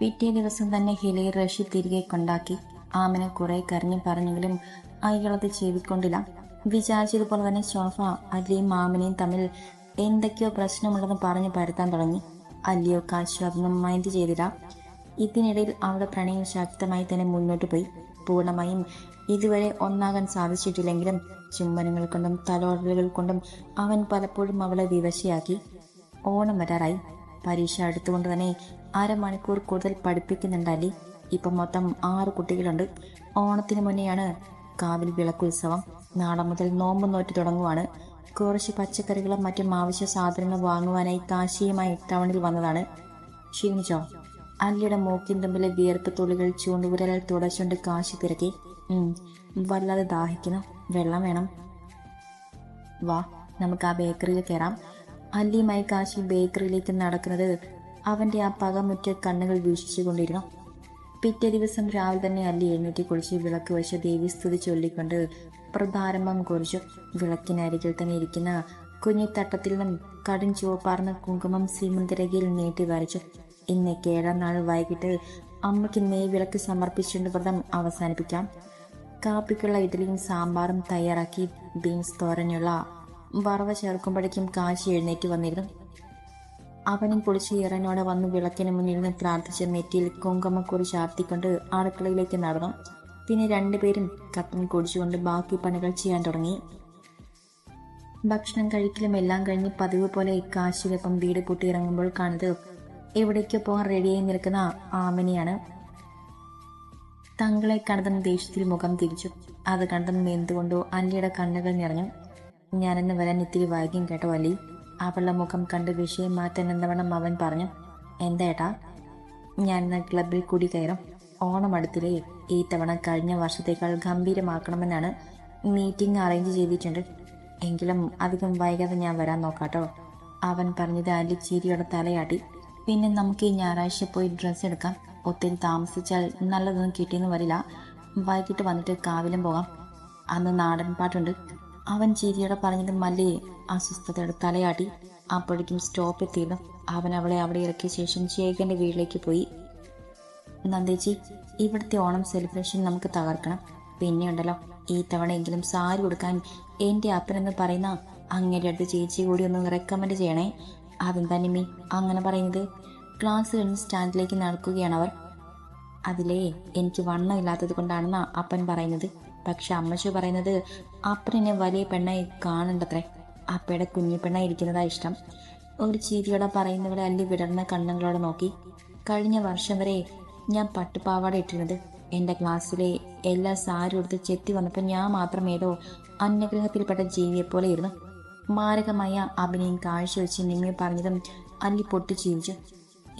പിറ്റേ ദിവസം തന്നെ ഹിലയിൽ റഷി തിരികെ കൊണ്ടാക്കി. ആമിനെ കുറെ കരഞ്ഞു പറഞ്ഞെങ്കിലും അയാളത് ചെവിക്കൊണ്ടില്ല വിചാരിച്ചതുപോലെ തന്നെ ശോഭ അല്ലിയും മാമിനെയും തമ്മിൽ എന്തൊക്കെയോ പ്രശ്നമുണ്ടെന്ന് പറഞ്ഞു പരത്താൻ തുടങ്ങി. അല്ലിയോ കാശു അതൊന്നും മൈൻഡ് ചെയ്തില്ല. ഇതിനിടയിൽ അവളുടെ പ്രണയം ശക്തമായി തന്നെ മുന്നോട്ട് പോയി. പൂർണമായും ഇതുവരെ ഒന്നാകാൻ സാധിച്ചിട്ടില്ലെങ്കിലും ചുംബനങ്ങൾ കൊണ്ടും തലോടലുകൾ കൊണ്ടും അവൻ പലപ്പോഴും അവളെ വിവശയാക്കി. ഓണം വരാറായി. പരീക്ഷ അടുത്തുകൊണ്ട് തന്നെ അരമണിക്കൂർ കൂടുതൽ പഠിപ്പിക്കുന്നുണ്ട് ഇപ്പം മൊത്തം ആറ് കുട്ടികളുണ്ട്. ഓണത്തിന് മുന്നെയാണ് കാവിൽ വിളക്കുത്സവം. നാളെ മുതൽ നോമ്പ് നോറ്റ് തുടങ്ങുവാണ്. കുറച്ച് പച്ചക്കറികളും മറ്റും ആവശ്യ സാധനങ്ങളും വാങ്ങുവാനായി കാശിയുമായി ടൗണിൽ വന്നതാണ്. ക്ഷീണിച്ചോ? അല്ലിയുടെ മൂക്കിൻ തുമ്പിലെ വിയർപ്പ് തുള്ളികൾ ചൂണ്ടുവിരലിൽ തുടച്ചുകൊണ്ട് കാശി തിരക്കി വല്ലാതെ ദാഹിക്കുന്നു വെള്ളം വേണം. വാ നമുക്ക് ആ ബേക്കറിയിൽ കയറാം. അല്ലിയുമായി കാശി ബേക്കറിയിലേക്ക് നടക്കുന്നത് അവന്റെ ആ പകമുറ്റ കണ്ണുകൾ വീക്ഷിച്ചുകൊണ്ടിരുന്നു. പിറ്റേ ദിവസം രാവിലെ തന്നെ അല്ലി എഴുന്നേറ്റ് കുളിച്ച് വിളക്ക് വെച്ച് ദേവീസ്തുതി ചൊല്ലിക്കൊണ്ട് പ്രധാരംഭം കുറിച്ചു. വിളക്കിനരികിൽ തന്നെ ഇരിക്കുന്ന കുഞ്ഞിത്തട്ടത്തിൽ നിന്നും കടും ചുവപ്പാർന്ന കുങ്കുമം സീമന്തിരകയിൽ നീട്ടി വരച്ചു. ഇന്ന് ഏഴാം നാൾ വൈകിട്ട് അമ്മയ്ക്ക് നെയ് വിളക്ക് സമർപ്പിച്ചുകൊണ്ട് വ്രതം അവസാനിപ്പിക്കാം. കാപ്പിക്കുള്ള ഇഡലിയും സാമ്പാറും തയ്യാറാക്കി ബീൻസ് തോരനുള്ള വറവ ചേർക്കുമ്പോഴേക്കും കാശി എഴുന്നേറ്റ് വന്നിരുന്നു. അവനും കുളിച്ച് ഇറനോടെ വന്ന് വിളക്കിന് മുന്നിൽ നിന്ന് പ്രാർത്ഥിച്ച് നെറ്റിയിൽ കുങ്കുമക്കുറി ചാർത്തിക്കൊണ്ട് അടുക്കളയിലേക്ക് നടന്നു. പിന്നെ രണ്ടുപേരും കട്ടൻ കുടിച്ചുകൊണ്ട് ബാക്കി പണികൾ ചെയ്യാൻ തുടങ്ങി. ഭക്ഷണം കഴിക്കലും എല്ലാം കഴിഞ്ഞ് പതിവ് പോലെ കാശിയിലൊപ്പം വീട് പൂട്ടി ഇറങ്ങുമ്പോൾ കാണുന്നത് എവിടേക്കോ പോകാൻ റെഡിയായി നിൽക്കുന്ന ആമനിയാണ്. തങ്ങളെ കണ്ടതും ദേഷ്യത്തിൽ മുഖം തിരിച്ചു. അത് കണ്ടതും എന്തുകൊണ്ടോ അല്ലിയുടെ കണ്ണുകൾ നിറഞ്ഞു. ഞാനെന്ന് വരാൻ ഇത്തിരി വൈകിയും കേട്ടോ അല്ലി അവളുടെ മുഖം കണ്ട് വിഷയം മാറ്റാൻ എന്നവണ്ണം അവൻ പറഞ്ഞു. എന്തേട്ടാ ഞാൻ ഇന്ന് ക്ലബിൽ കൂടി കയറും. ഓണം അടുത്തില്ലേ ഈ തവണ കഴിഞ്ഞ വർഷത്തേക്കാൾ ഗംഭീരമാക്കണമെന്നാണ് മീറ്റിംഗ് അറേഞ്ച് ചെയ്തിട്ടുണ്ട്. എങ്കിലും അധികം വൈകാതെ ഞാൻ വരാൻ നോക്കാട്ടോ. അവൻ പറഞ്ഞത് അല്ലി ചീരിയുടെ തലയാട്ടി. പിന്നെ നമുക്ക് ഈ ഞായറാഴ്ച പോയി ഡ്രസ്സ് എടുക്കാം. ഒത്തിരി താമസിച്ചാൽ നല്ലതൊന്നും കിട്ടിയെന്ന് വരില്ല. വൈകിട്ട് വന്നിട്ട് കാവിലും പോകാം. അന്ന് നാടൻ പാട്ടുണ്ട്. അവൻ ചിരിയോടെ പറഞ്ഞത് മല്ലിയെ അസ്വസ്ഥതയുടെ തലയാട്ടി അപ്പോഴേക്കും സ്റ്റോപ്പ് എത്തിയത് അവൻ അവളെ അവിടെ ഇറക്കിയ ശേഷം ചേക്കന്റെ വീട്ടിലേക്ക് പോയി. നന്ദേച്ചി ഇവിടുത്തെ ഓണം സെലിബ്രേഷൻ നമുക്ക് തകർക്കണം. പിന്നെ ഉണ്ടല്ലോ ഈ തവണയെങ്കിലും സാരി കൊടുക്കാൻ എന്റെ അപ്പനെന്ന് പറയുന്ന അങ്ങയുടെ അടുത്ത് ചേച്ചി കൂടി ഒന്ന് റെക്കമെൻഡ് ചെയ്യണേ. അതെന്താ നിമ്മി അങ്ങനെ പറയുന്നത് ക്ലാസ് കഴിഞ്ഞ് സ്റ്റാൻഡിലേക്ക് നടക്കുകയാണ് അവർ. അതിലേ എനിക്ക് വണ്ണമില്ലാത്തത് കൊണ്ടാണെന്നാ അപ്പൻ പറയുന്നത്. പക്ഷെ അമ്മച്ചു പറയുന്നത് അപ്പനെന്നെ വലിയ പെണ്ണായി കാണണ്ടത്രേ. അപ്പയുടെ കുഞ്ഞു പെണ്ണായി ഇരിക്കുന്നതാ ഇഷ്ടം. ഒരു ചീരിയോടെ പറയുന്നവളെ അല്ലി വിടർന്ന കണ്ണുകളോട് നോക്കി. കഴിഞ്ഞ വർഷം വരെ ഞാൻ പട്ടുപാവാട ഇട്ടിരുന്നത്. എന്റെ ക്ലാസ്സിലെ എല്ലാ സാരി എടുത്ത് ചെത്തി വന്നപ്പോൾ ഞാൻ മാത്രം ഏതോ അന്യഗ്രഹത്തിൽപ്പെട്ട ജീവിയെപ്പോലെ ഇരുന്നു. മാരകമായ അഭിനയം കാഴ്ചവെച്ച് നിമ്മി പറഞ്ഞതും അല്ലി പൊട്ടി ജീവിച്ചു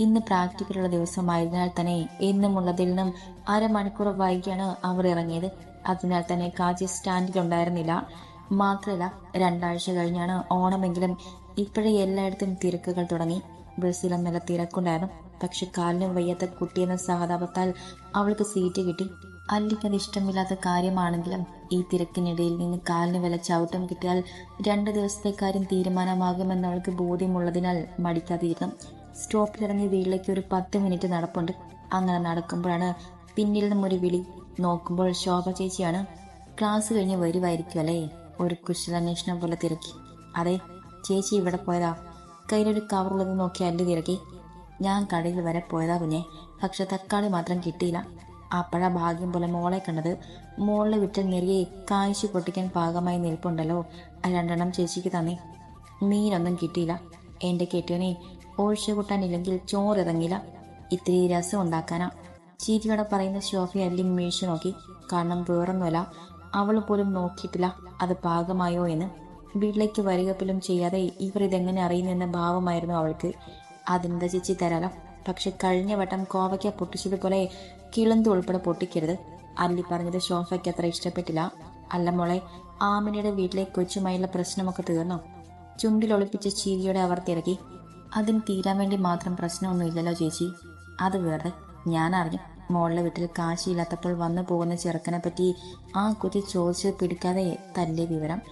ഇന്ന് പ്രാക്ടിക്കലുള്ള ദിവസമായതിനാൽ തന്നെ എന്നുമുള്ളതിൽ നിന്നും അരമണിക്കൂർ വൈകിയാണ് അവർ ഇറങ്ങിയത്. അതിനാൽ തന്നെ കാജി സ്റ്റാൻഡിലുണ്ടായിരുന്നില്ല. മാത്രമല്ല രണ്ടാഴ്ച കഴിഞ്ഞാണ് ഓണമെങ്കിലും ഇപ്പോഴേ എല്ലായിടത്തും തിരക്കുകൾ തുടങ്ങി. ബസ്സിലും നല്ല തിരക്കുണ്ടായിരുന്നു. പക്ഷെ കാലിന് വയ്യാത്ത കുട്ടിയെന്ന സഹതാപത്താൽ അവൾക്ക് സീറ്റ് കിട്ടി. അല്ലിക്കത് ഇഷ്ടമില്ലാത്ത കാര്യമാണെങ്കിലും ഈ തിരക്കിനിടയിൽ നിന്ന് കാലിന് വില ചവിട്ടം കിട്ടിയാൽ രണ്ട് ദിവസത്തെ കാര്യം തീരുമാനമാകുമെന്ന് അവൾക്ക് ബോധ്യമുള്ളതിനാൽ മടിക്കാതിരുന്നു. സ്റ്റോപ്പിലിറങ്ങി വീട്ടിലേക്ക് ഒരു പത്ത് മിനിറ്റ് നടപ്പുണ്ട്. അങ്ങനെ നടക്കുമ്പോഴാണ് പിന്നിൽ നിന്നും ഒരു വിളി. നോക്കുമ്പോൾ ശോഭ ചേച്ചിയാണ് ക്ലാസ് കഴിഞ്ഞ് വരുമായിരിക്കും അല്ലേ? ഒരു കുശലാന്വേഷണം പോലെ തിരക്കി. അതെ ചേച്ചി ഇവിടെ പോയതാ. കയ്യിലൊരു കവറുള്ളത് നോക്കി അല്ലു തിരക്കി. ഞാൻ കടയിൽ വരെ പോയതാ കുഞ്ഞെ. പക്ഷെ തക്കാളി മാത്രം കിട്ടിയില്ല. അപ്പോഴാ ഭാഗ്യം പോലെ മോളെ കണ്ടത്. മോളെ വിറ്റൽ നിറയെ കാഴ്ച പൊട്ടിക്കാൻ പാകമായി നിൽപ്പുണ്ടല്ലോ. രണ്ടെണ്ണം ചേച്ചിക്ക് തന്നെ. മീനൊന്നും കിട്ടിയില്ല. എന്റെ കെട്ടിയനെ ഒഴിച്ചു കൂട്ടാനില്ലെങ്കിൽ ചോറിറങ്ങില്ല ഇത്തിരി രസം ഉണ്ടാക്കാനാ. ചീരിയോടെ പറയുന്ന ഷോഫി അല്ലെങ്കിൽ വീഴ്ച നോക്കി. കാരണം വേറൊന്നുമല്ല അവൾ പോലും നോക്കിയിട്ടില്ല അത് പാകമായോ എന്ന്. വീട്ടിലേക്ക് വരിക പോലും ചെയ്യാതെ ഇവർ ഇതെങ്ങനെ അറിയുന്നെന്ന ഭാവമായിരുന്നു അവൾക്ക്. അതെന്താ ചേച്ചി തരാലോ? പക്ഷെ കഴിഞ്ഞ വട്ടം കോവയ്ക്ക പൊട്ടിച്ചതുപോലെ കിളന്തു ഉൾപ്പെടെ പൊട്ടിക്കരുത്. അല്ലി പറഞ്ഞത് ഷോഫയ്ക്ക് അത്ര ഇഷ്ടപ്പെട്ടില്ല. അല്ല മോളെ ആമിനിയുടെ വീട്ടിലെ കൊച്ചുമായുള്ള പ്രശ്നമൊക്കെ തീർന്നു? ചുണ്ടിൽ ഒളിപ്പിച്ച ചിരിയോടെ അവർ തിരക്കി. അതിന് തീരാൻ വേണ്ടി മാത്രം പ്രശ്നമൊന്നുമില്ലല്ലോ ചേച്ചി. അത് വേറെ. ഞാൻ അറിഞ്ഞു മോളുടെ വീട്ടിൽ കാശിയില്ലാത്തപ്പോൾ വന്നു പോകുന്ന ചെറുക്കനെ പറ്റി ആ കുട്ടി ചോദിച്ച് പിടിക്കാതെ തല്ലേ വിവരം.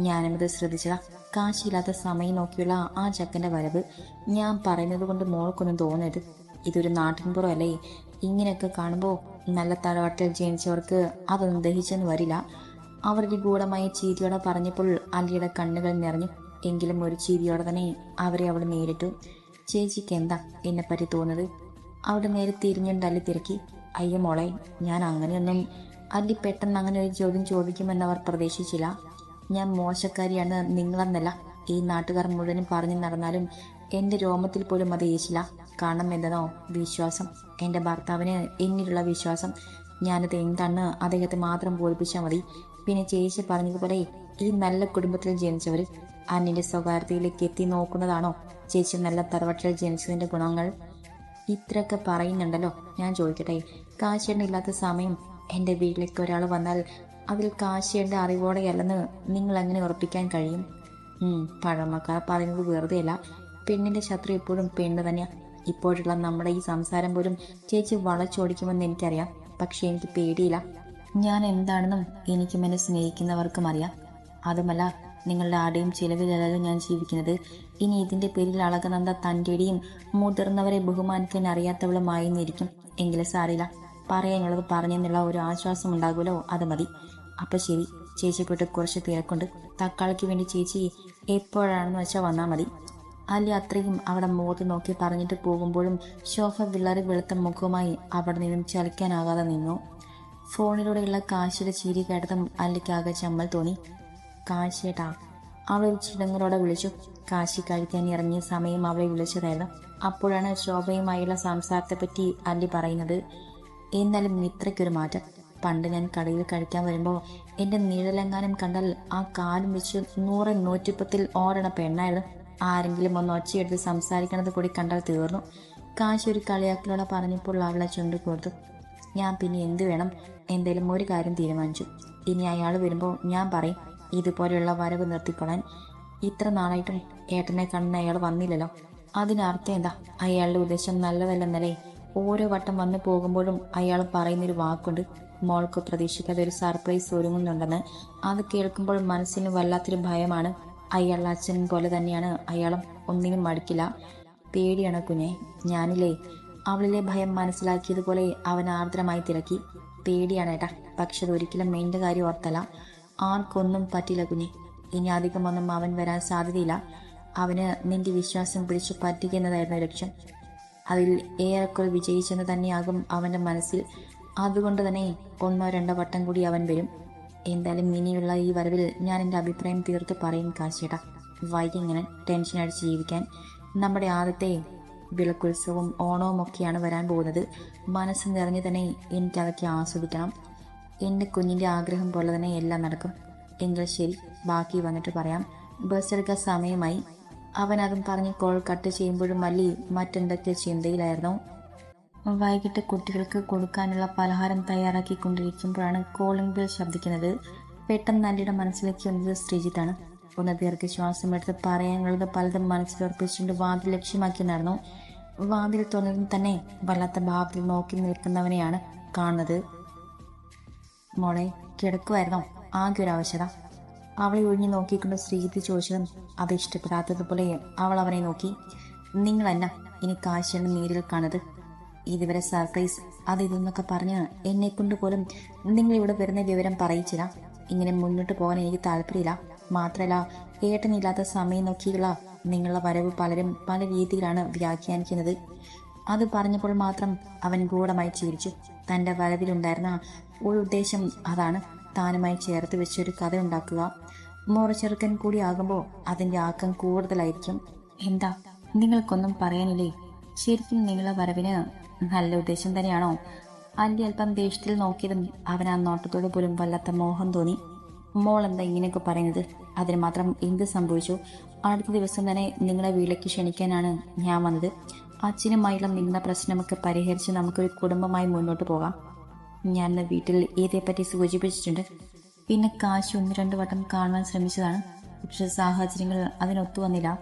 ഞാനും ഇത് ശ്രദ്ധിച്ചതാ. കാശിയില്ലാത്ത സമയം നോക്കിയുള്ള ആ ചെക്കന്റെ വരവ് ഞാൻ പറയുന്നത് കൊണ്ട് മോൾക്കൊന്നും തോന്നരുത്. ഇതൊരു നാട്ടിൻപുറം അല്ലേ? ഇങ്ങനെയൊക്കെ കാണുമ്പോൾ നല്ല തറവാട്ടിൽ ജനിച്ചവർക്ക് അതൊന്നും ദഹിച്ചെന്ന് വരില്ല. അവരുടെ ഗൂഢമായ ചീരിയോടെ പറഞ്ഞപ്പോൾ അലിയുടെ കണ്ണുകൾ നിറഞ്ഞു. എങ്കിലും ഒരു ചിരിയോടെ തന്നെ അവരെ അവൾ നേരിട്ടു. ചേച്ചിക്ക് എന്താ എന്നെപ്പറ്റി തോന്നുന്നത്? അവിടെ നേരെ തിരിഞ്ഞും തല്ലി തിരക്കി. അയ്യോ മോളെ ഞാൻ അങ്ങനെയൊന്നും അല്ലി പെട്ടെന്ന് അങ്ങനെ ഒരു ചോദ്യം ചോദിക്കുമെന്ന് അവർ പ്രതീക്ഷിച്ചില്ല. ഞാൻ മോശക്കാരിയാണ് നിങ്ങളെന്നല്ല. ഈ നാട്ടുകാർ മുഴുവനും പറഞ്ഞു നടന്നാലും എന്റെ രോമത്തിൽ പോലും അത് ഏശില്ല. കാരണം എന്തെന്നോ വിശ്വാസം. എന്റെ ഭർത്താവിന് എന്നിലുള്ള വിശ്വാസം. ഞാനത് എന്താണ് അദ്ദേഹത്തെ മാത്രം ബോധിപ്പിച്ചാൽ മതി. പിന്നെ ചേച്ചി പറഞ്ഞതുപോലെ ഈ നല്ല കുടുംബത്തിൽ ജനിച്ചവർ അന്നിന്റെ സ്വകാര്യതയിലേക്ക് എത്തി നോക്കുന്നതാണോ? ചേച്ചി നല്ല തറവട്ടിൽ ജനിച്ചതിന്റെ ഗുണങ്ങൾ ഇത്രയൊക്കെ പറയുന്നുണ്ടല്ലോ. ഞാൻ ചോദിക്കട്ടെ കാശേണ്ട ഇല്ലാത്ത സമയം എന്റെ വീട്ടിലേക്ക് ഒരാൾ വന്നാൽ അതിൽ കാശേണ്ട അറിവോടെയല്ലെന്ന് നിങ്ങൾ എങ്ങനെ ഉറപ്പിക്കാൻ കഴിയും? പഴമക്കാർ പറയുന്നത് വെറുതെയല്ല. പെണ്ണിന്റെ ശത്രു എപ്പോഴും പെണ്ണ് തന്നെയാണ് ഇപ്പോഴുള്ള നമ്മുടെ ഈ സംസാരം പോലും ചേച്ചി വളച്ചോടിക്കുമെന്ന് എനിക്കറിയാം. പക്ഷേ എനിക്ക് പേടിയില്ല. ഞാൻ എന്താണെന്നും എനിക്കും എന്നെ സ്നേഹിക്കുന്നവർക്കും അറിയാം. അതുമല്ല നിങ്ങളുടെ ആടെയും ചിലവിലല്ലോ ഞാൻ ജീവിക്കുന്നത് ഇനി ഇതിന്റെ പേരിൽ അളകനന്ദ തന്റെടിയും മുതിർന്നവരെ ബഹുമാനിക്കാൻ അറിയാത്തവളുമായിരുന്നിരിക്കും എങ്കിലും സാറില്ല പറയാനുള്ളത് പറഞ്ഞെന്നുള്ള ഒരു ആശ്വാസം ഉണ്ടാകുമല്ലോ അത് മതി. അപ്പൊ ശരി ചേച്ചിപ്പെട്ട് കുറച്ച് തിരക്കുണ്ട്. തക്കാളിക്ക് വേണ്ടി ചേച്ചി എപ്പോഴാണെന്ന് വെച്ചാൽ വന്നാൽ മതി. അല്ലെ അത്രയും അവിടെ മുഖത്ത് നോക്കി പറഞ്ഞിട്ട് പോകുമ്പോഴും ശോഭ വിളറി വെളുത്ത മുഖവുമായി അവിടെ നിന്നും ചലിക്കാനാകാതെ നിന്നു. ഫോണിലൂടെയുള്ള കാശിയുടെ ചിരി കേട്ടതും അല്ലിക്കാകെ ചമ്മൽ തോന്നി. കാശേട്ടാ അവൾ ഒരു ചിടങ്ങളോടെ വിളിച്ചു. കാശി കഴിക്കാൻ ഇറങ്ങിയ സമയം അവളെ വിളിച്ചതായിരുന്നു. അപ്പോഴാണ് ശോഭയുമായുള്ള സംസാരത്തെപ്പറ്റി അല്ലി പറയുന്നത് എന്നാലും മിത്രയ്ക്കൊരു മാറ്റം. പണ്ട് ഞാൻ കടയിൽ കഴിക്കാൻ വരുമ്പോൾ എന്റെ നിഴലെങ്ങാനും കണ്ടാൽ ആ കാലും വെച്ച് നൂറ് നൂറ്റിപ്പത്തിൽ ഓരണ പെണ്ണായിരുന്നു. ആരെങ്കിലും ഒന്ന് ഒച്ചയെടുത്ത് സംസാരിക്കണത് കൂടി കണ്ടാൽ തീർന്നു. കാശി ഒരു കളിയാക്കലോടെ പറഞ്ഞപ്പോൾ അവളെ ചുണ്ടു കൊടുത്തു ഞാൻ പിന്നെ എന്ത് വേണം? എന്തേലും ഒരു കാര്യം തീരുമാനിച്ചു. ഇനി അയാൾ വരുമ്പോൾ ഞാൻ പറയും. ഇതുപോലെയുള്ള വരവ് നിർത്തിക്കൊള്ളാൻ ഇത്ര നാളായിട്ടും ഏട്ടനെ കണ്ണ അയാൾ വന്നില്ലല്ലോ? അതിനർത്ഥം എന്താ? അയാളുടെ ഉദ്ദേശം നല്ലതല്ലെന്നല്ലേ? ഓരോ വട്ടം വന്നു പോകുമ്പോഴും അയാൾ പറയുന്നൊരു വാക്കുണ്ട്. മോൾക്ക് പ്രതീക്ഷിക്കാതെ ഒരു സർപ്രൈസ് ഒരുങ്ങുന്നുണ്ടെന്ന്. അത് കേൾക്കുമ്പോൾ മനസ്സിന് വല്ലാത്തൊരു ഭയമാണ്. അയാളുടെ അച്ഛൻ പോലെ തന്നെയാണ് അയാളും. ഒന്നിനും മടുക്കില്ല. പേടിയാണ് കുഞ്ഞെ. ഞാനില്ലേ? അവളിലെ ഭയം മനസ്സിലാക്കിയതുപോലെ അവൻ ആർദ്രമായി തിരക്കി. പേടിയാണ് ഏട്ടാ. പക്ഷെ അതൊരിക്കലും മെയിന്റെ കാര്യം ഓർത്തല്ല. ആർക്കൊന്നും പറ്റില്ല കുഞ്ഞെ. ഇനി അധികമൊന്നും അവൻ വരാൻ സാധ്യതയില്ല. അവന് നിന്റെ വിശ്വാസം പിടിച്ചു പറ്റിക്കുന്നതായിരുന്നു ലക്ഷ്യം. അതിൽ ഏറെക്കുറെ വിജയിച്ചെന്ന് തന്നെയാകും അവന്റെ മനസ്സിൽ. അതുകൊണ്ട് തന്നെ ഒന്നോ രണ്ടോ വട്ടം കൂടി അവൻ വരും. എന്തായാലും ഇനിയുള്ള ഈ വരവിൽ ഞാൻ എന്റെ അഭിപ്രായം തീർത്ത് പറയും കാശിയേട്ടാ. വൈകിങ്ങനെ ടെൻഷൻ അടിച്ച് ജീവിക്കാൻ. നമ്മുടെ ആദ്യത്തെ വിളക്കുത്സവവും ഓണവും ഒക്കെയാണ് വരാൻ പോകുന്നത്. മനസ്സ് നിറഞ്ഞു തന്നെ എനിക്കതൊക്കെ ആസ്വദിക്കണം. എന്റെ കുഞ്ഞിന്റെ ആഗ്രഹം പോലെ തന്നെ എല്ലാം നടക്കും. എങ്കിൽ ശരി ബാക്കി വന്നിട്ട് പറയാം. ബസ് എടുക്കാൻ സമയമായി. അവൻ അതും പറഞ്ഞ് കോൾ കട്ട് ചെയ്യുമ്പോഴും മല്ലി മറ്റെന്തൊക്കെ ചിന്തയിലായിരുന്നു? വൈകിട്ട് കുട്ടികൾക്ക് കൊടുക്കാനുള്ള പലഹാരം തയ്യാറാക്കിക്കൊണ്ടിരിക്കുമ്പോഴാണ് കോളിംഗ് ബെൽ ശബ്ദിക്കുന്നത്. പെട്ടെന്ന് നല്ലിയുടെ മനസ്സിലേക്ക് വന്നത് ശ്രീജിത്താണ്. ഒന്ന് ദീർഘശ്വാസം എടുത്ത് പറയാനുള്ളത് പലതും മനസ്സിലുറപ്പിച്ചുകൊണ്ട് വാതിൽ ലക്ഷ്യമാക്കി നടന്നു വാതിൽ തുറന്നതും തന്നെ വല്ലാത്ത ഭാവത്തിൽ നോക്കി നിൽക്കുന്നവനെയാണ് കാണുന്നത്. മോളെ കിടക്കുമായിരുന്നോ ആകെ ഒരു ആവശ്യത അവളെ ഒഴിഞ്ഞു നോക്കിക്കൊണ്ട് ശ്രീജിത്ത് ചോദിച്ചതും അത് ഇഷ്ടപ്പെടാത്തതുപോലെ അവൾ അവനെ നോക്കി. നിങ്ങളല്ല ഇനി കാശിയാണ് നേരിൽ കാണത് ഇതുവരെ സർപ്രൈസ് അത് ഇതെന്നൊക്കെ പറഞ്ഞ് എന്നെ കൊണ്ട് പോലും നിങ്ങൾ ഇവിടെ വരുന്ന വിവരം പറയിച്ചില്ല. ഇങ്ങനെ മുന്നോട്ട് പോകാൻ എനിക്ക് താല്പര്യമില്ല. മാത്രമല്ല ഏട്ടനില്ലാത്ത സമയം നോക്കിയുള്ള നിങ്ങളുടെ വരവ് പലരും പല രീതിയിലാണ് വ്യാഖ്യാനിക്കുന്നത്. അത് പറഞ്ഞപ്പോൾ മാത്രം അവൻ ഗൂഢമായി ചിരിച്ചു. തന്റെ വരവിലുണ്ടായിരുന്ന ഒരു ഉദ്ദേശം അതാണ് താനുമായി ചേർത്ത് വെച്ചൊരു കഥ ഉണ്ടാക്കുക. മോറ കൂടി ആകുമ്പോൾ അതിന്റെ ആക്കം കൂടുതലായിരിക്കും. എന്താ? നിങ്ങൾക്കൊന്നും പറയാനില്ലേ? ശരിക്കും നിങ്ങളെ വരവിന് നല്ല ഉദ്ദേശം തന്നെയാണോ? അല്ലി അല്പം ദേഷ്യത്തിൽ നോക്കിയതും അവൻ ആ നോട്ടത്തോട് പോലും വല്ലാത്ത മോഹം തോന്നി. മോൾ എന്താ ഇങ്ങനെയൊക്കെ പറയുന്നത്? അതിന് മാത്രം എന്ത് സംഭവിച്ചു? അടുത്ത ദിവസം തന്നെ നിങ്ങളെ വീട്ടിലേക്ക് ക്ഷണിക്കാനാണ് ഞാൻ വന്നത്. അച്ഛനുമായുള്ള നിങ്ങളുടെ പ്രശ്നമൊക്കെ പരിഹരിച്ച് നമുക്കൊരു കുടുംബമായി മുന്നോട്ട് പോകാം. ഞാൻ വീട്ടിൽ ഇതേപ്പറ്റി സൂചിപ്പിച്ചിട്ടുണ്ട്. പിന്നെ കാശ് ഒന്ന് രണ്ട് വട്ടം കാണാൻ ശ്രമിച്ചതാണ്. പക്ഷെ സാഹചര്യങ്ങൾ അതിനൊത്തു വന്നില്ല.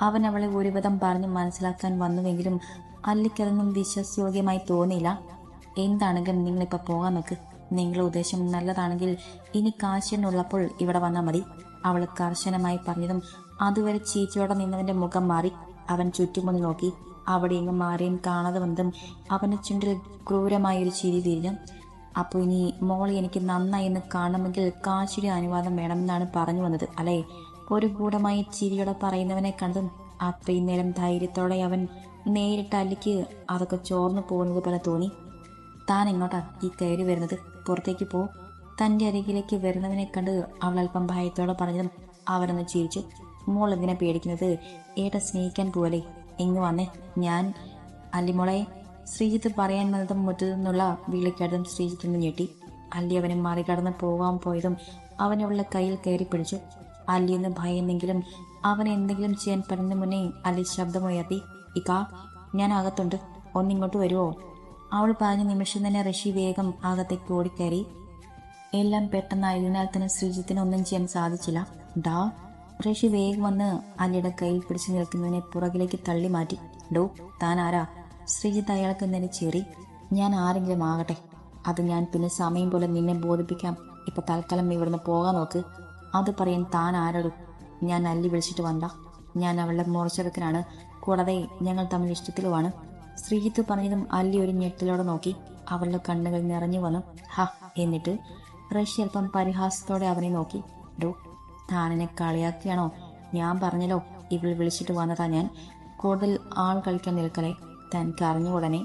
അവൻ അവളെ ഒരുവിധം പറഞ്ഞ് മനസ്സിലാക്കാൻ വന്നുവെങ്കിലും അല്ലിക്കതൊന്നും വിശ്വാസയോഗ്യമായി തോന്നിയില്ല. എന്താണെങ്കിലും നിങ്ങളിപ്പോൾ പോകാൻ നോക്ക്. നിങ്ങളുടെ ഉദ്ദേശം നല്ലതാണെങ്കിൽ ഇനി കാശിനുള്ളപ്പോൾ ഇവിടെ വന്നാൽ മതി. അവൾ കർശനമായി പറഞ്ഞതും അതുവരെ ചീച്ചയോടെ നിന്നവന്റെ മുഖം മാറി. അവൻ ചുറ്റുമൊന്ന് നോക്കി. അവിടെ ഇങ്ങ് മാറിയും കാണാതെ വന്നതും അവന്റെ ചുണ്ടിൽ ക്രൂരമായൊരു ചിരി തിരിഞ്ഞു അപ്പോൾ ഇനി മോളെ എനിക്ക് നന്നായി എന്ന് കാണണമെങ്കിൽ കാശിയുടെ അനുവാദം വേണമെന്നാണ് പറഞ്ഞു വന്നത് അല്ലേ? ഒരു കൂടമായി ചിരിയോടെ പറയുന്നവനെ കണ്ടതും അത്രയും നേരം ധൈര്യത്തോടെ അവൻ നേരിട്ട് അല്ലിക്ക് അതൊക്കെ ചോർന്നു പോകുന്നത് പോലെ തോന്നി. താൻ എങ്ങോട്ടാ ഈ കയറി വരുന്നത്? പുറത്തേക്ക് പോ. തന്റെ അരികിലേക്ക് വരുന്നവനെ കണ്ട് അവൾ അല്പം ഭയത്തോടെ പറഞ്ഞതും അവനൊന്ന് ചിരിച്ചു. മോൾ എന്തിനാ പേടിക്കുന്നത്? ഏട്ട സ്നേഹിക്കാൻ പോവല്ലേ? എങ്ങ് വന്നേ. ഞാൻ അല്ലിമോളെ ശ്രീജിത്ത് പറയാൻ വന്നതും മുറ്റത്തു നിന്നുള്ള വിളിക്കടതും ശ്രീജിത്ത് നിന്ന് ഞെട്ടി. അല്ലി അവനെ മറികടന്ന് പോകാൻ പോയതും അവനവളുടെ കയ്യിൽ കയറി പിടിച്ചു. അല്ലിയെന്ന് ഭയന്നെങ്കിലും അവൻ എന്തെങ്കിലും ചെയ്യാൻ പറ്റുന്ന മുന്നേ അല്ലി ശബ്ദമുയർത്തി ഇക്കാ ഞാൻ അകത്തുണ്ട്. ഒന്നിങ്ങോട്ട് വരുമോ അവൾ പറഞ്ഞ നിമിഷം തന്നെ ഋഷി വേഗം അകത്തേക്ക് ഓടിക്കയറി. എല്ലാം പെട്ടെന്നായതിനാൽ തന്നെ ശ്രീജിത്തിന് ഒന്നും ചെയ്യാൻ സാധിച്ചില്ല. ഡാ ഋഷി വേഗം വന്ന് അലിയുടെ കയ്യിൽ പിടിച്ചു നിൽക്കുന്നതിനെ പുറകിലേക്ക് തള്ളി മാറ്റി. ഡോ താൻ ആരാ ശ്രീജിത്ത് അയാൾക്ക് നേരെ ചേറി ഞാൻ ആരെങ്കിലും ആകട്ടെ. അത് ഞാൻ പിന്നെ സമയം പോലെ നിന്നെ ബോധിപ്പിക്കാം. ഇപ്പൊ തൽക്കാലം ഇവിടുന്ന് പോകാൻ നോക്ക്. അത് പറയാൻ താൻ ആരോട്? ഞാൻ അല്ലി വിളിച്ചിട്ട് വന്ന ഞാൻ അവളുടെ മുറച്ചെടുക്കനാണ് കൂടാതെ ഞങ്ങൾ തമ്മിൽ ഇഷ്ടത്തിലുമാണ് ശ്രീജിത്ത് പറഞ്ഞതും അല്ലി ഒരു ഞെട്ടിലോടെ നോക്കി. അവളുടെ കണ്ണുകൾ നിറഞ്ഞു വന്നു. ഹ എന്നിട്ട് റഷ്യ അല്പം പരിഹാസത്തോടെ അവനെ നോക്കി. ഡോ താനെന്നെ കളിയാക്കിയാണോ? ഞാൻ പറഞ്ഞല്ലോ ഇവൾ വിളിച്ചിട്ട് വന്നതാ ഞാൻ. കൂടുതൽ ആൾ കളിക്കാൻ നിൽക്കലേ തനിക്ക് അറിഞ്ഞ ഉടനെ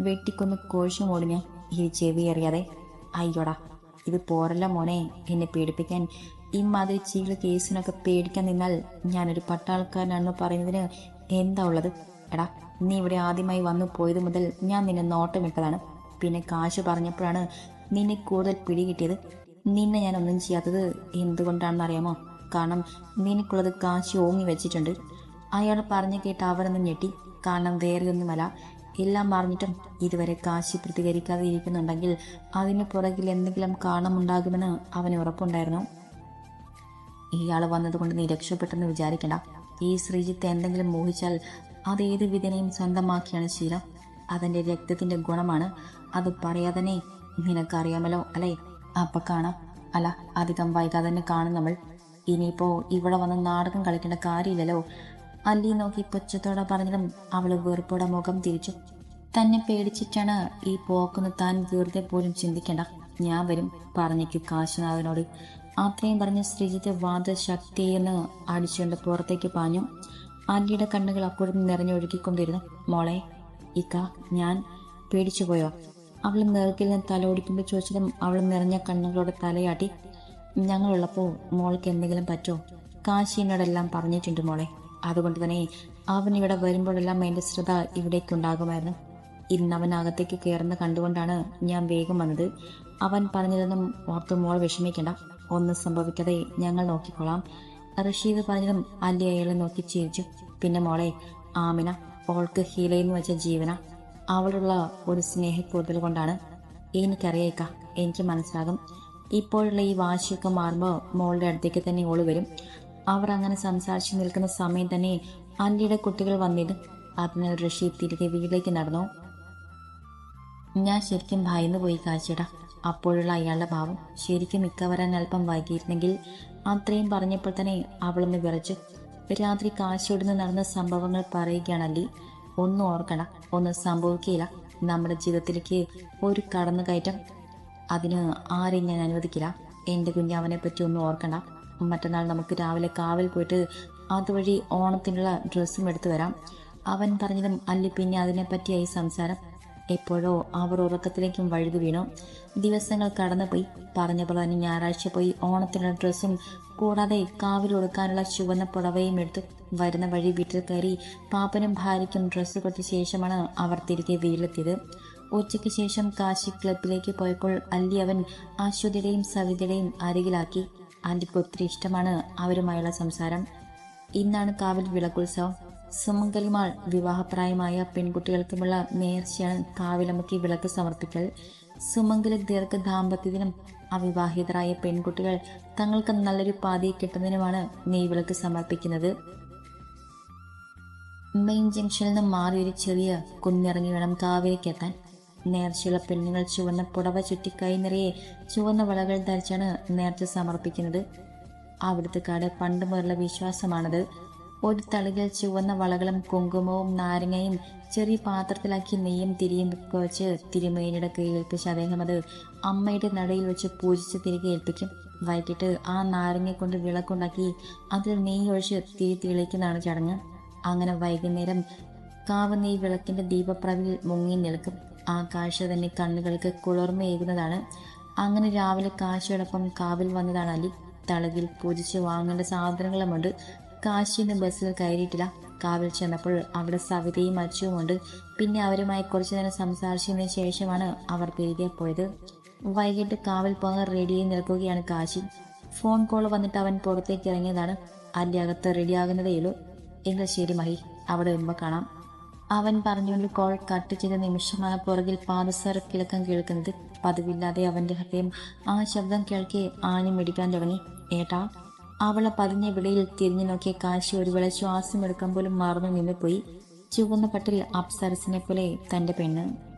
വെട്ടിക്കൊന്ന് കോഴിച്ചു ഓടിഞ്ഞ ഈ ചെവി അറിയാതെ അയ്യോടാ ഇത് പോരല്ല മോനെ. എന്നെ പേടിപ്പിക്കാൻ ഇമാതിരി ചീകള കേസിനൊക്കെ പേടിക്കാൻ നിന്നാൽ ഞാനൊരു പട്ടാൾക്കാരനാണെന്ന് പറയുന്നതിന് എന്താ ഉള്ളത്? എടാ നീ ഇവിടെ ആദ്യമായി വന്നു പോയത് മുതൽ ഞാൻ നിന്നെ നോട്ടമിട്ടതാണ്. പിന്നെ കാശ് പറഞ്ഞപ്പോഴാണ് നിന്നെ കൂടുതൽ പിടികിട്ടിയത്. നിന്നെ ഞാൻ ഒന്നും ചെയ്യാത്തത് എന്തുകൊണ്ടാണെന്ന് അറിയാമോ കാരണം നിനക്കുള്ളത് കാശി ഓങ്ങി വെച്ചിട്ടുണ്ട്. അയാൾ പറഞ്ഞു കേട്ട് അവരൊന്നും ഞെട്ടി. കാരണം വേറെ ഒന്നുമല്ല എല്ലാം അറിഞ്ഞിട്ടും ഇതുവരെ കാശി പ്രതികരിക്കാതെ ഇരിക്കുന്നുണ്ടെങ്കിൽ അതിന് പുറകിൽ എന്തെങ്കിലും കാണമുണ്ടാകുമെന്ന് അവന് ഉറപ്പുണ്ടായിരുന്നു. ഇയാൾ വന്നതുകൊണ്ട് നീ രക്ഷപ്പെട്ടെന്ന് വിചാരിക്കണ്ട. ഈ ശ്രീജിത്ത് എന്തെങ്കിലും മോഹിച്ചാൽ അത് ഏത് വിധനയും സ്വന്തമാക്കിയാണ് ശീലം. അതിന്റെ രക്തത്തിന്റെ ഗുണമാണ്. അത് പറയാതെ നിനക്കറിയാമല്ലോ അല്ലേ? അപ്പൊ കാണാം. അല്ല അധികം വൈകാതെ തന്നെ കാണും നമ്മൾ. ഇനിയിപ്പോ ഇവിടെ വന്ന് നാടകം കളിക്കേണ്ട കാര്യമില്ലല്ലോ. അല്ലി നോക്കി പുച്ഛത്തോടെ പറഞ്ഞതും അവൾ വെറുപ്പോടെ മുഖം തിരിച്ചു. തന്നെ പേടിച്ചിട്ടാണ് ഈ പോക്കുന്ന താൻ വെറുതെ പോലും ചിന്തിക്കേണ്ട. ഞാൻ വരും പറഞ്ഞേക്കു കാശിനാഥനോട്. അത്രയും പറഞ്ഞ് ശ്രീജിത്ത് വാദ ശക്തിയെന്ന് അടിച്ചുകൊണ്ട് പുറത്തേക്ക് പാഞ്ഞു. അല്ലിയുടെ കണ്ണുകൾ അപ്പോഴും നിറഞ്ഞൊഴുകിക്കൊണ്ടിരുന്നു. മോളെ ഇക്ക ഞാൻ പേടിച്ചുപോയോ? അവൾ നേർക്കിൽ നിന്ന് തലോടിക്കുമ്പോൾ ചോദിച്ചതും അവൾ നിറഞ്ഞ കണ്ണുകളോടെ തലയാട്ടി ഞങ്ങളുള്ളപ്പോൾ മോൾക്ക് എന്തെങ്കിലും പറ്റോ? കാശീനോടെല്ലാം പറഞ്ഞിട്ടുണ്ട് മോളെ. അതുകൊണ്ട് തന്നെ അവൻ ഇവിടെ വരുമ്പോഴെല്ലാം എന്റെ ശ്രദ്ധ ഇവിടേക്കുണ്ടാകുമായിരുന്നു ഇന്ന് അവൻ അകത്തേക്ക് കയറുന്ന കണ്ടുകൊണ്ടാണ് ഞാൻ വേഗം വന്നത്. അവൻ പറഞ്ഞതൊന്നും ഓർത്ത് മോൾ വിഷമിക്കണ്ട. ഒന്നും സംഭവിക്കാതെ ഞങ്ങൾ നോക്കിക്കോളാം. റഷീദ് പറഞ്ഞതും അല്ലി അയാളെ നോക്കി ചിരിച്ചു. പിന്നെ മോളെ ആമിന ഓൾക്ക് ഹീലയെന്ന് വെച്ച ജീവന. അവളുള്ള ഒരു സ്നേഹക്കൂടുതൽ കൊണ്ടാണ് എനിക്കറിയേക്ക എനിക്ക് മനസ്സിലാകും. ഇപ്പോഴുള്ള ഈ വാശിയൊക്കെ മാറുമ്പോൾ മോളുടെ അടുത്തേക്ക് തന്നെ ഓൾ വരും. അവർ അങ്ങനെ സംസാരിച്ച് നിൽക്കുന്ന സമയം തന്നെ അന്റിയുടെ കുട്ടികൾ വന്നിട്ട് അതിനാൽ റഷീദ് തിരികെ വീട്ടിലേക്ക് നടന്നു. ഞാൻ ശരിക്കും ഭയന്നു പോയി കാഴ്ചയിടാം അപ്പോഴുള്ള അയാളുടെ ഭാവം ശരിക്കും മിക്ക വരാൻ അല്പം വൈകിയിരുന്നെങ്കിൽ അത്രയും പറഞ്ഞപ്പോൾ തന്നെ അവളൊന്ന് വിറച്ചു. രാത്രി കാശിയോടുന്ന് നടന്ന സംഭവങ്ങൾ പറയുകയാണല്ലി. ഒന്നും ഓർക്കണ. ഒന്നും സംഭവിക്കില്ല നമ്മുടെ ജീവിതത്തിലേക്ക് ഒരു കടന്നുകയറ്റം അതിന് ആരെയും ഞാൻ അനുവദിക്കില്ല. എന്റെ കുഞ്ഞാവനെ പറ്റി ഒന്നും ഓർക്കണ്ട. മറ്റന്നാൾ നമുക്ക് രാവിലെ കാവിൽ പോയിട്ട് അതുവഴി ഓണത്തിനുള്ള ഡ്രസ്സും എടുത്തു വരാം. അവൻ പറഞ്ഞതും അല്ലി പിന്നെ അതിനെപ്പറ്റിയായി സംസാരം. എപ്പോഴോ അവർ ഉറക്കത്തിലേക്കും വഴുതി വീണു. ദിവസങ്ങൾ കടന്നുപോയി. പറഞ്ഞ പോലെ തന്നെ ഞായറാഴ്ച പോയി ഓണത്തിനുള്ള ഡ്രസ്സും കൂടാതെ കാവിൽ കൊടുക്കാനുള്ള ചുവന്ന പുടവയും എടുത്തു വരുന്ന വഴി വീട്ടിൽ കയറി പാപ്പനും ഭാര്യയ്ക്കും ഡ്രസ്സ് കൊടുത്ത ശേഷമാണ് അവർ തിരികെ വീട്ടിലെത്തിയത്. ഉച്ചയ്ക്ക് ശേഷം കാശി ക്ലബിലേക്ക് പോയപ്പോൾ അല്ലി അവൻ അശ്വതിയുടെയും സവിതയുടെയും അരികിലാക്കി. ആന്റിക്ക് ഒത്തിരി ഇഷ്ടമാണ് അവരുമായുള്ള സംസാരം. ഇന്നാണ് കാവിൽ വിളക്കുത്സവം. സുമംഗലിമാൾ വിവാഹപ്രായമായ പെൺകുട്ടികൾക്കുമുള്ള നേർച്ചയാണ് കാവിലമ്മയ്ക്ക് വിളക്ക് സമർപ്പിക്കൽ. സുമംഗല ദീർഘ ദാമ്പത്യത്തിനും അവിവാഹിതരായ പെൺകുട്ടികൾ തങ്ങൾക്ക് നല്ലൊരു പാതി കിട്ടുന്നതിനുമാണ് നെയ്വിളക്ക് സമർപ്പിക്കുന്നത്. മെയിൻ ജംഗ്ഷനിൽ നിന്ന് മാറി ഒരു ചെറിയ കുന്നിറങ്ങി വേണം കാവിലേക്ക് എത്താൻ. നേർച്ചയുള്ള പെണ്ണുങ്ങൾ ചുവന്ന പുടവ ചുറ്റിക്കൈ നിറയെ ചുവന്ന വളകൾ ധരിച്ചാണ് നേർച്ച സമർപ്പിക്കുന്നത്. അവിടുത്തെ കാട് പണ്ട് മുതലുള്ള വിശ്വാസമാണത്. ഒരു തളികൽ ചുവന്ന വളകളും കുങ്കുമവും നാരങ്ങയും ചെറിയ പാത്രത്തിലാക്കി നെയ്യും തിരിയും വെച്ച് തിരുമേനിയുടെ കയ്യിൽ ഏൽപ്പിച്ച് അദ്ദേഹം അത് അമ്മയുടെ നടയിൽ വെച്ച് പൂജിച്ച് തിരികെ ഏൽപ്പിക്കും. വൈകിട്ട് ആ നാരങ്ങ കൊണ്ട് വിളക്കുണ്ടാക്കി അതിൽ നെയ്യ് ഒഴിച്ച് തിരി തെളിക്കുന്നതാണ് ചടങ്ങ്. അങ്ങനെ വൈകുന്നേരം കാവ് നെയ് വിളക്കിന്റെ ദീപപ്രവിൽ മുങ്ങി നിൽക്കും. ആ കാഴ്ച തന്നെ കണ്ണുകൾക്ക് കുളിർമയേകുന്നതാണ് അങ്ങനെ രാവിലെ കാശയോടൊപ്പം കാവിൽ വന്നതാണ് അലി. തളകിൽ പൂജിച്ച് വാങ്ങേണ്ട സാധനങ്ങളുമുണ്ട്. കാശിന്ന് ബസ്സിൽ കയറിയിട്ടില്ല. കാവിൽ ചെന്നപ്പോൾ അവിടെ സവിതയും അച്ചുവുമുണ്ട് പിന്നെ അവരുമായി കുറച്ചു നേരം സംസാരിച്ചതിന് ശേഷമാണ് അവർ തിരികെ പോയത്. വൈകിട്ട് കാവിൽ പോകാൻ റെഡിയായി നിൽക്കുകയാണ് കാശി. ഫോൺ കോൾ വന്നിട്ട് അവൻ പുറത്തേക്ക് ഇറങ്ങിയതാണ്. അല്ലെ അകത്ത് റെഡിയാകുന്നതേയുള്ളൂ എങ്കിൽ ശരി മഹി. അവിടെ വരുമ്പോൾ കാണാം. അവൻ പറഞ്ഞുകൊണ്ട് കോൾ കട്ട് ചെയ്ത നിമിഷമാണ് പുറകിൽ പാദസര കിളക്കം കേൾക്കുന്നത്. പതിവില്ലാതെ അവന്റെ ഹൃദയം ആ ശബ്ദം കേൾക്കെ ആഞ്ഞു മിടിക്കാൻ തുടങ്ങി. ഏട്ടാ അവളെ പതിഞ്ഞ വിളയിൽ തിരിഞ്ഞു നോക്കിയ കാശി ഒരു വേള ശ്വാസം എടുക്കാൻ പോലും മറന്നു നിന്നുപോയി. ചുവന്ന പട്ടിൽ അപ്സരസിനെ പോലെ തന്റെ പെണ്ണ്.